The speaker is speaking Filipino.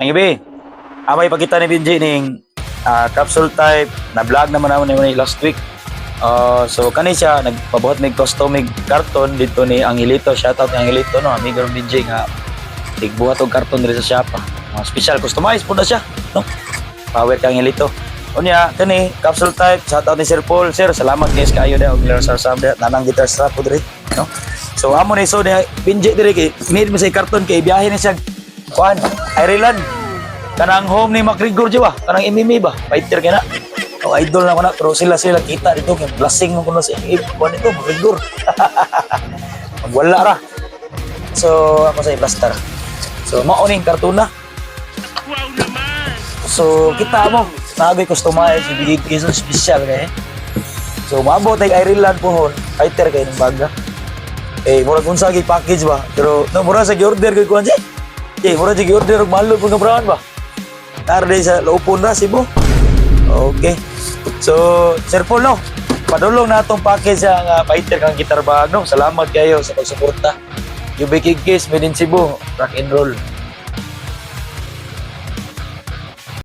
Ang ibi, amay pakita ni Benji ning ah, capsule type na vlog naman naman ni last week. Ah, so kani siya nagpabuhat mig custom mig karton dito ni Angelito. Shoutout ni Angelito no, amigo ng Benji nga tigbuhat og karton diri sa shop. Mga special customized na siya, no? Power kang Angelito. Unya, kani capsule type shoutout ni Sir Paul. Sir, salamat guys kayo na og Miller sa Sabda nanang guitar strap diri, no? So amo ni so ni Benji diri kay need mo sa karton kay biyahe ni siya kuan Ireland. Kanang home ni McGregor di ba? Kanang MMA ba? Fighter kana oh idol na ko na pero sila sila kita dito kay blessing mo kuno sa eh, kuan ito McGregor wala ra. So ako sa blaster so mao ning kartuna so kita mo nagay customize ibigay kayo special kay so maabot ay Ireland pohon fighter kay ng baga. Eh mura kung sa package ba? Pero no mura sa order kay kuan siya eh mura sa order og malo pag kabrawan ba tarde sa laupon na Cebu okay so Sir Paul no padulong na itong package sa nga fighter kang guitar bag no? Salamat kayo sa pagsuporta. You Big Case made in Cebu. Rock and roll